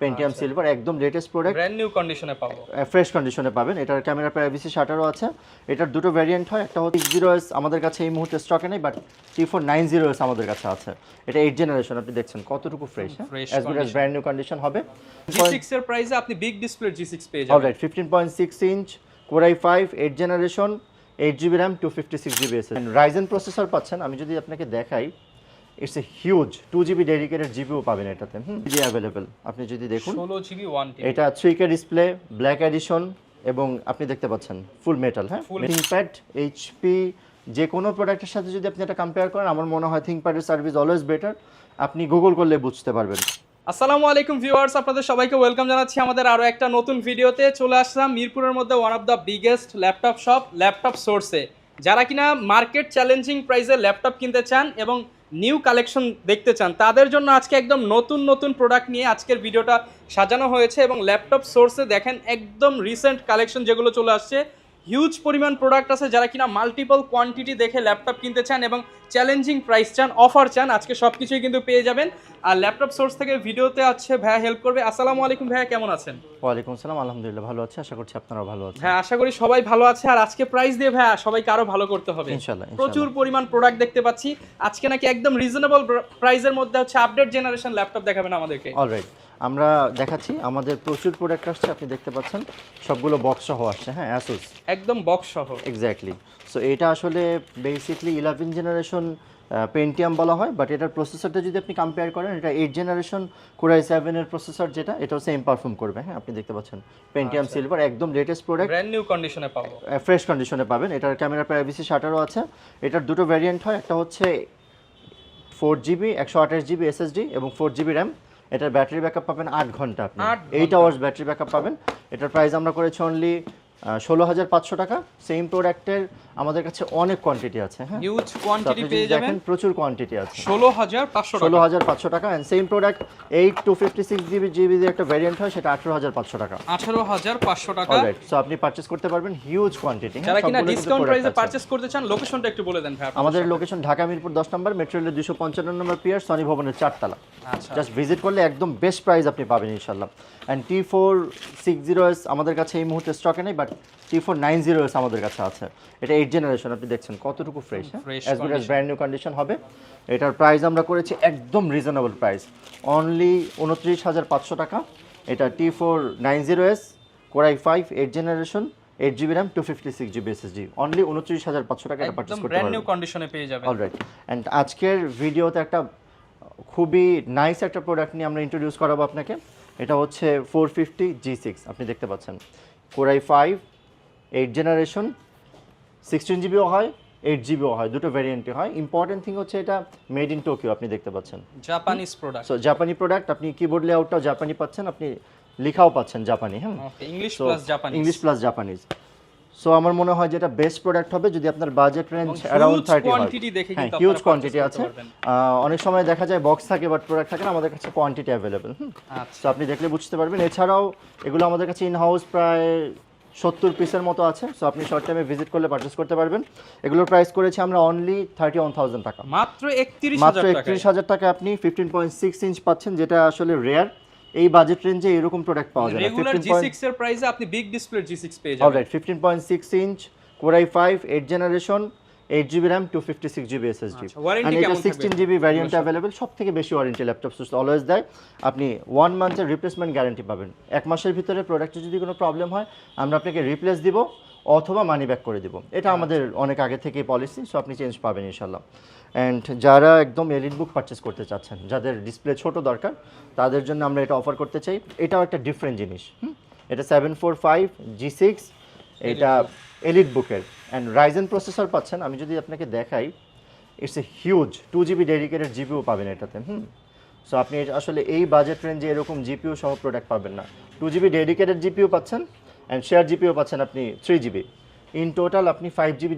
Pentium আচ্ছা। Silver একদম latest product brand new কন্ডিশনে পাবো। ফ্রেশ কন্ডিশনে পাবেন। এটার ক্যামেরা প্রাইভেসি শাটারও আছে। এটার দুটো ভ্যারিয়েন্ট হয়। একটা হচ্ছে জিরো এস আমাদের কাছে এই মুহূর্তে স্টকে নেই but T four nine zero S আমাদের কাছে আছে। এটা এইট জেনারেশন আপনি দেখছেন কতটুকু fresh as good as brand new condition হবে। G6 এর প্রাইসে আপনি বিগ ডিসপ্লে G6 পেয়ে যাবেন। Alright fifteen point six inch Core i five eight generation eight GB RAM two fifty six GB S Ryzen processor পাচ্ছেন। আমি যদি আপনাকে দেখাই it's a huge two GB dedicated জিবিও পাবেন এটাতে। হুম জি অ্যাভেলেবেল আপনি যদি দেখুন 16 জিবি 1 টিবি এটা three K display black edition এবং আপনি দেখতে পাচ্ছেন ফুল মেটাল হ্যাঁ? থিংপ্যাড এইচপি যে কোনো প্রোডাক্টের সাথে যদি আপনি এটা কম্পেয়ার করেন আমার মনে হয় থিংপ্যাডের সার্ভিস অলওয়েজ বেটার আপনি গুগল করলে বুঝতে পারবেন। আসসালামু আলাইকুম ভিউয়ার্স আপনাদের সবাইকে ওয়েলকাম জানাচ্ছি আমাদের আরও একটা নতুন ভিডিওতে। চলে আসলাম মিরপুরের মধ্যে one of the biggest laptop shop laptop সোর্সে যারা কিনা মার্কেট চ্যালেঞ্জিং প্রাইসে ল্যাপটপ কিনতে চান এবং নিউ কালেকশন দেখতে চান, তাদের জন্য আজকে একদম নতুন নতুন প্রোডাক্ট নিয়ে আজকের ভিডিওটা সাজানো হয়েছে এবং ল্যাপটপ সোর্সে দেখেন একদম রিসেন্ট কালেকশন যেগুলো চলে আসছে। হিউজ পরিমাণ প্রোডাক্ট আছে যারা কিনা মাল্টিপল কোয়ান্টিটি দেখে ল্যাপটপ কিনতে চান এবং চ্যালেঞ্জিং প্রাইস চান অফার চান আজকে সব কিছুই কিন্তু পেয়ে যাবেন। আর ল্যাপটপ সোর্স থেকে ভিডিওতে আছে ভাইয়া হেল্প করবে। আসসালামু আলাইকুম ভাইয়া কেমন আছেন? ওয়ালাইকুম আসসালাম আলহামদুলিল্লাহ ভালো আছি। আশা করছি আপনারাও ভালো আছেন। হ্যাঁ আশা করি সবাই ভালো আছে। আর আজকে প্রাইস দিয়ে ভাইয়া সবাইকে আরও ভালো করতে হবে। ইনশাল্লাহ প্রচুর পরিমাণ প্রোডাক্ট দেখতে পাচ্ছি। আজকে নাকি একদম রিজনেবল প্রাইসের মধ্যে হচ্ছে আপডেট জেনারেশন ল্যাপটপ দেখাবেন আমাদেরকে। অলরাইট আমরা দেখাচ্ছি আমাদের প্রচুর প্রোডাক্ট আসছে আপনি দেখতে পাচ্ছেন সবগুলো বক্স সহ আসছে হ্যাঁ অ্যাসুস একদম বক্স সহ এক্স্যাক্টলি সো এটা আসলে বেসিকলি ইলেভেন জেনারেশন পেন্টিয়াম বলা হয় বাট এটার প্রসেসরটা যদি আপনি কম্পেয়ার করেন এটা এইট জেনারেশন কোরাই সেভেনের প্রসেসর যেটা এটাও সেম পারফর্ম করবে হ্যাঁ আপনি দেখতে পাচ্ছেন। পেন্টিয়াম সিলভার একদম লেটেস্ট প্রোডাক্ট ব্র্যান্ড নিউ কন্ডিশনে পাবো। ফ্রেশ কন্ডিশনে পাবেন। এটার ক্যামেরা প্রাইভেসি শাটারও আছে। এটার দুটো ভ্যারিয়েন্ট হয় একটা হচ্ছে ফোর জিবি একশো আঠাশ জিবি এসএসডি এবং ফোর জিবি র্যাম এটার ব্যাটারি ব্যাকআপ পাবেন আট ঘণ্টা আপনি। এইট আওয়ার্স ব্যাটারি ব্যাকআপ পাবেন। এটার প্রাইস আমরা করেছি অনলি ষোলো হাজার পাঁচশো টাকা। সেম প্রোডাক্টের আমাদের কাছে অনেক কোয়ান্টিটি আছে হ্যাঁ? হিউজ কোয়ান্টিটি পেয়ে যাবেন। দেখেন প্রচুর কোয়ান্টিটি আছে। ষোলো হাজার পাঁচশো ষোলো হাজার পাঁচশো টাকা। And same product eight two fifty six GB GB যে একটা ভ্যারিয়েন্ট হয় সেটা আঠেরো হাজার পাঁচশো টাকা। আঠারো হাজার পাঁচশো টাকা। অলরাইট সো আপনি পারচেস করতে পারবেন হিউজ কোয়ান্টিটি যারা কিনা ডিসকাউন্ট প্রাইসে পারচেস করতে চান লোকেশনটা একটু বলে দেন ভাই আমাদের লোকেশন ঢাকা মিরপুর দশ নম্বর মেট্রো রেলের দুশো পঞ্চান্ন নম্বর পিয়ার সনি ভবনের চারতলা। আচ্ছা। জাস্ট ভিজিট করলে একদম বেস্ট প্রাইস আপনি পাবেন ইনশাল্লাহ and T four six zero S আমাদের কাছে এই মুহূর্তে স্টকে নেই but T four nine zero S আমাদের কাছে আছে। এটা এইট জেনারেশন আপনি দেখছেন কতটুকু fresh as good as brand new condition হবে। এটার প্রাইস আমরা করেছি একদম রিজনেবল প্রাইস অনলি উনত্রিশ হাজার পাঁচশো টাকা। এটা T four nine zero S core i five eight generation eight GB RAM two fifty six GB SSD only উনত্রিশ হাজার পাঁচশো টাকা এটা পারচেস করতে ব্র্যান্ড পারবেন। নিউ কন্ডিশনে পেয়ে যাবেন। অলরাইট অ্যান্ড আজকের ভিডিওতে একটা খুবই নাইস একটা প্রোডাক্ট নিয়ে আমরা ইন্ট্রোডিউস করাবো আপনাকে। এটা হচ্ছে ফোর ফিফটি জি সিক্স আপনি দেখতে পাচ্ছেন। Core i five eight generation sixteen জিবিও হয় এইট জিবিও হয় দুটো ভ্যারিয়েন্টে হয়। ইম্পর্টেন্ট থিং হচ্ছে এটা মেড ইন টোকিও আপনি দেখতে পাচ্ছেন। জাপানিজ প্রোডাক্ট সো জাপানি প্রোডাক্ট আপনি কিবোর্ড লেআউটটাও জাপানি পাচ্ছেন আপনি লেখাও পাচ্ছেন জাপানি হ্যাঁ? ইংলিশ প্লাস জাপানি ইংলিশ প্লাস জাপানিজ সো আমার মনে হয় যেটা বেস্ট প্রোডাক্ট হবে যদি আপনার বাজেট রেঞ্জ অ্যারাউন্ড থার্টি হয় হিউজ কোয়ান্টিটি আছে। অনেক সময় দেখা যায় বক্স থাকে বাট প্রোডাক্ট থাকে না আমাদের কাছে কোয়ান্টিটি অ্যাভেলেবেল সো আপনি দেখলে বুঝতে পারবেন। এছাড়াও এগুলো আমাদের কাছে ইন হাউস প্রায় সত্তর পিসের মতো আছে। সো আপনি শর্ট টাইমে ভিজিট করলে পারচেস করতে পারবেন। এগুলোর প্রাইস করেছি আমরা অনলি থার্টি ওয়ান থাউজেন্ড টাকা। মাত্র একত্রিশ মাত্র একত্রিশ হাজার টাকা আপনি ফিফটিন পয়েন্ট সিক্স ইঞ্চ পাচ্ছেন যেটা আসলে রেয়ার এই বাজেট রেঞ্জে এরকম প্রোডাক্ট পাওয়া যায় regular fifteen G point six এর প্রাইসে আপনি বিগ ডিসপ্লে জি সিক্স পেয়ে যাবেন। Alright fifteen point six inch core i five eight generation eight GB RAM two fifty six GB SSD আচ্ছা, warranty এটা কেমন থাকবে? সিক্সটিন জিবি ভ্যারিয়েন্ট অ্যাভেলেবেল সব থেকে বেশি ওয়ারেন্টি ল্যাপটপ অলওয়েজ দেয়। আপনি ওয়ান মান্থের রিপ্লেসমেন্ট গ্যারান্টি পাবেন। এক মাসের ভিতরে প্রোডাক্টের যদি কোনো প্রবলেম হয় আমরা আপনাকে রিপ্লেস দিব। অথবা মানি ব্যাক করে দিব। এটা আমাদের অনেক আগে থেকে পলিসি সো আপনি চেঞ্জ পাবেন ইনশাল্লাহ অ্যান্ড যারা একদম এলিট বুক পারচেস করতে চাচ্ছেন যাদের ডিসপ্লে ছোট দরকার তাদের জন্য আমরা এটা অফার করতে চাই। এটাও একটা ডিফারেন্ট জিনিস হুম? এটা seven four five G six এটা এলিট বুকের অ্যান্ড রাইজেন প্রসেসর পাচ্ছেন আমি যদি আপনাকে দেখাই it's a huge two GB dedicated GPU পাবেন এটাতে হুম? সো আপনি আসলে এই বাজেট রেঞ্জে এরকম জিপিও সহ প্রোডাক্ট পাবেন না। টু জিবি ডেডিকেটেড জিপিও পাচ্ছেন অ্যান্ড শেয়ার জিপিও পাচ্ছেন আপনি থ্রি জিবি ইন টোটাল আপনি ফাইভ জিবি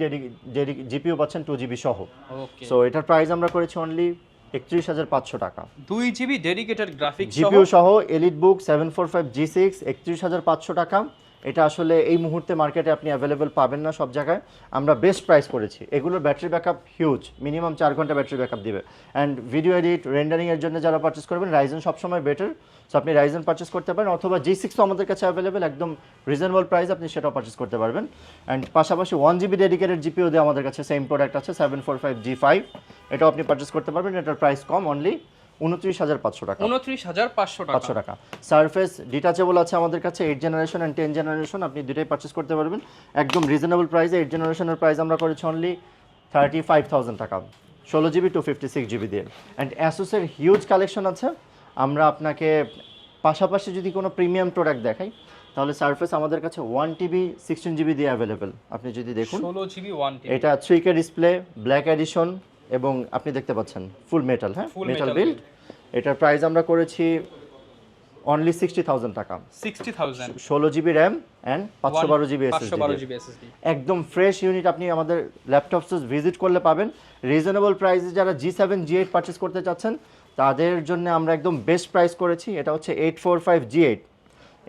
জিপিও পাচ্ছেন টু জিবি সহ। সো এটার প্রাইস আমরা করেছি অনলি একত্রিশ হাজার পাঁচশো টাকা। দুই জিবি ডেডিকেটেড গ্রাফিক জিপিও সহ? Elite book seven four five G six একত্রিশ হাজার পাঁচশো টাকা। এটা আসলে এই মুহূর্তে মার্কেটে আপনি অ্যাভেলেবেল পাবেন না সব জায়গায়। আমরা বেস্ট প্রাইস করেছি। এগুলোর ব্যাটারি ব্যাকআপ হিউজ মিনিমাম চার ঘণ্টা ব্যাটারি ব্যাকআপ দিবে। অ্যান্ড ভিডিও এডিট রেন্ডারিংয়ের জন্য যারা পারচেস করবেন রাইজেন সবসময় বেটার সো আপনি রাইজেন পারচেস করতে পারেন, অথবা জি সিক্সও আমাদের কাছে অ্যাভেলেবেল একদম রিজনেবল প্রাইস আপনি সেটাও পারচেস করতে পারবেন। অ্যান্ড পাশাপাশি ওয়ান জিবি ডেডিকেটেড জিপিও দিয়ে আমাদের কাছে সেম প্রোডাক্ট আছে seven four five G five এটাও আপনি পারচেস করতে পারবেন, এটার প্রাইস কম অনলি উনত্রিশ হাজার পাঁচশো টাকা। উনত্রিশ হাজার পাঁচশো পাঁচশো টাকা। সারফেস ডিটাচেবল আছে আমাদের কাছে eight generation and ten generation আপনি দুটোই পারচেস করতে পারবেন। একদম রিজনেবল প্রাইসে এইট জেনারেশনের প্রাইস আমরা করেছি অনলি থার্টি ফাইভ থাউজেন্ড টাকা। ষোলো GB two fifty six GB দিয়ে অ্যান্ড অ্যাসোসের হিউজ কালেকশন আছে। আমরা আপনাকে পাশাপাশি যদি কোনো প্রিমিয়াম প্রোডাক্ট দেখাই তাহলে সারফেস আমাদের কাছে ওয়ান টিবি সিক্সটিন জিবি দিয়ে অ্যাভেলেবেল আপনি যদি দেখুন ষোলো জিবি ওয়ান এটা three K display black edition এবং আপনি দেখতে পাচ্ছেন ফুল মেটাল হ্যাঁ? মেটাল বিল্ড এটার প্রাইস আমরা করেছি অনলি সিক্সটি থাউজেন্ড টাকা। সিক্সটি থাউজেন্ড ষোলো জিবি র্যাম অ্যান্ড পাঁচশো বারো জিবি এসএসডি একদম ফ্রেশ ইউনিট আপনি আমাদের ল্যাপটপ ভিজিট করলে পাবেন। রিজনেবল প্রাইসে যারা G seven G eight purchase করতে চাচ্ছেন তাদের জন্য আমরা একদম বেস্ট প্রাইস করেছি। এটা হচ্ছে eight four five G eight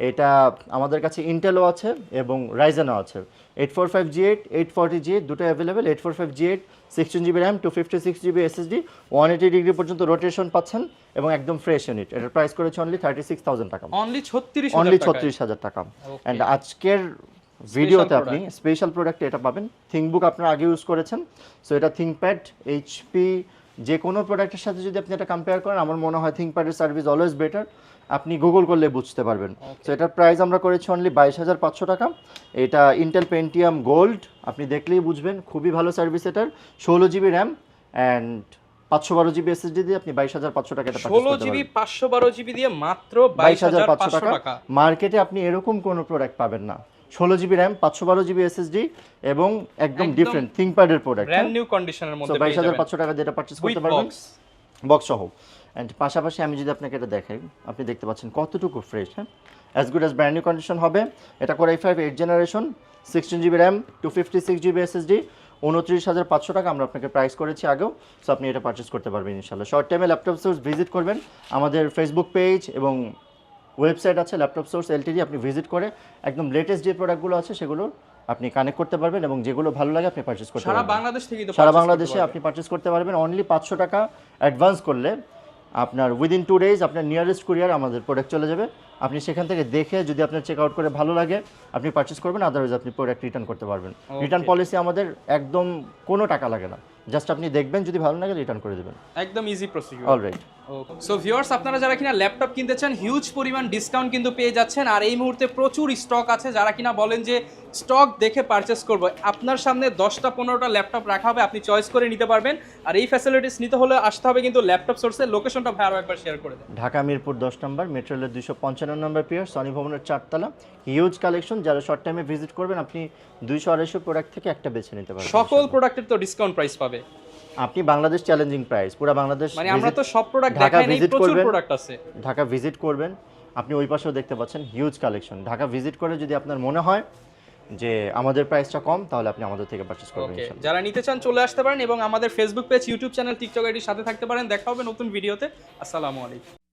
এটা আমাদের কাছে ইন্টেলও আছে এবং রাইজেনও আছে। Eight four five G eight eight forty G eight দুটো available eight four five G eight sixteen GB RAM two fifty six GB SSD one eighty degree পর্যন্ত রোটেশন পাচ্ছেন এবং একদম ফ্রেশ ইউনিট এটার প্রাইস করেছে অনলি থার্টি সিক্স থাউজেন্ড টাকা। Only ছত্রিশ only ছত্রিশ হাজার টাকা। অ্যান্ড আজকের ভিডিওতে আপনি স্পেশাল প্রোডাক্ট এটা পাবেন। থিঙ্কবুক আপনারা আগে ইউজ করেছেন। সো এটা থিঙ্কপ্যাড এইচপি যে কোনো প্রোডাক্টের সাথে যদি আপনি এটা কম্পেয়ার করেন আমার মনে হয় থিঙ্কপ্যাডের সার্ভিস অলওয়েজ বেটার আপনি গুগল করলে বুঝতে পারবেন। সো এটার প্রাইস আমরা করেছি অনলি বাইশ হাজার পাঁচশো টাকা। এটা ইন্টেল পেন্টিয়াম গোল্ড আপনি দেখলেই বুঝবেন। খুবই ভালো সার্ভিস এটার। ষোলো জিবি র্যাম অ্যান্ড পাঁচশো বারো জিবি এসএসডি দিয়ে আপনি বাইশ হাজার পাঁচশো টাকা ষোলো জিবি পাঁচশো বারো জিবি দিয়ে মাত্র বাইশ হাজার পাঁচশো টাকা। মার্কেটে আপনি এরকম কোনো প্রোডাক্ট পাবেন না। ষোলো জিবি র্যাম পাঁচশো বারো জিবি এসএসডি এবং একদম ডিফারেন্ট থিঙ্কপ্যাডের প্রোডাক্ট ব্র্যান্ড নিউ কন্ডিশনের মধ্যে বাইশ হাজার পাঁচশো টাকা দিয়ে এটা পারচেস করতে পারবেন। বক্স বক্স সহ। অ্যান্ড পাশাপাশি আমি যদি আপনাকে এটা দেখাই আপনি দেখতে পাচ্ছেন কতটুকু ফ্রেশ হ্যাঁ? As good as brand new condition হবে। এটা করে I five eight generation sixteen GB RAM two fifty six GB SSD উনত্রিশ হাজার পাঁচশো টাকা আমরা আপনাকে প্রাইস করেছি আগেও। সো আপনি এটা পারচেস করতে পারবেন ইনশাল্লাহ শর্ট টাইমে ল্যাপটপ সোর্স ভিজিট করবেন। আমাদের ফেসবুক পেজ এবং ওয়েবসাইট আছে ল্যাপটপ সোর্স এলটিডি আপনি ভিজিট করে একদম লেটেস্ট যে প্রোডাক্টগুলো আছে সেগুলো আপনি কানেক্ট করতে পারবেন এবং যেগুলো ভালো লাগে আপনি পারচেস করতে সারা বাংলাদেশ থেকে সারা বাংলাদেশে আপনি পারচেস করতে পারবেন। অনলি পাঁচশো টাকা অ্যাডভান্স করলে আপনার উইদিন টু ডেজ আপনার নিয়ারেস্ট কুরিয়ার আমাদের প্রোডাক্ট চলে যাবে। আপনি সেখান থেকে দেখে যদি আপনার চেক আউট করে ভালো লাগে আপনি পারচেস করবেন আদারওয়াইজ আপনি প্রোডাক্ট রিটার্ন করতে পারবেন। রিটার্ন পলিসি আমাদের একদম কোনো টাকা লাগে না। জাস্ট আপনি দেখবেন যদি ভালো লাগে রিটার্ন করে দেবেন। একদম easy procedure alright so viewers আপনারা যারা কিনা ল্যাপটপ কিনতে চান হিউজ পরিমাণ ডিসকাউন্ট কিন্তু পেয়ে যাচ্ছেন। আর এই মুহূর্তে প্রচুর স্টক আছে। যারা কিনা বলেন যে স্টক দেখে পারচেস করব আপনার সামনে দশটা পনেরোটা ল্যাপটপ রাখা হবে আপনি চয়েস করে নিতে পারবেন। আর এই ফ্যাসিলিটিস নিতে হলে আসতে হবে কিন্তু ল্যাপটপ সোর্সের লোকেশনটা ভাই আরও একবার শেয়ার করে দেন। ঢাকা মিরপুর দশ নম্বর মেট্রোলের দুশো পঞ্চান্ন নম্বর পিয়ার সনি ভবনের চারতলা। হিউজ কালেকশন যারা শর্ট টাইমে ভিজিট করবেন আপনি দুইশো আড়াইশো প্রোডাক্ট থেকে একটা বেছে নিতে পারবেন। সকল প্রোডাক্টের তো ডিসকাউন্ট প্রাইস পাবে। আপনি বাংলাদেশ চ্যালেঞ্জিং প্রাইস পুরো বাংলাদেশ মানে আমরা তো সব প্রোডাক্ট ঢাকা দেখাই নাই প্রচুর করবেন। প্রোডাক্ট আছে। ঢাকা ভিজিট করবেন। আপনি ওই পাশেও দেখতে পাচ্ছেন হিউজ কালেকশন ঢাকা ভিজিট করে যদি আপনার মনে হয় যে আমাদের প্রাইসটা কম তাহলে আপনি আমাদের থেকে পারচেজ করবেন ইনশাআল্লাহ। যারা নিতে চান চলে আসতে পারেন এবং আমাদের Facebook page YouTube channel TikTok আইডির সাথে থাকতে পারেন। দেখা হবে নতুন ভিডিওতে আসসালামু আলাইকুম।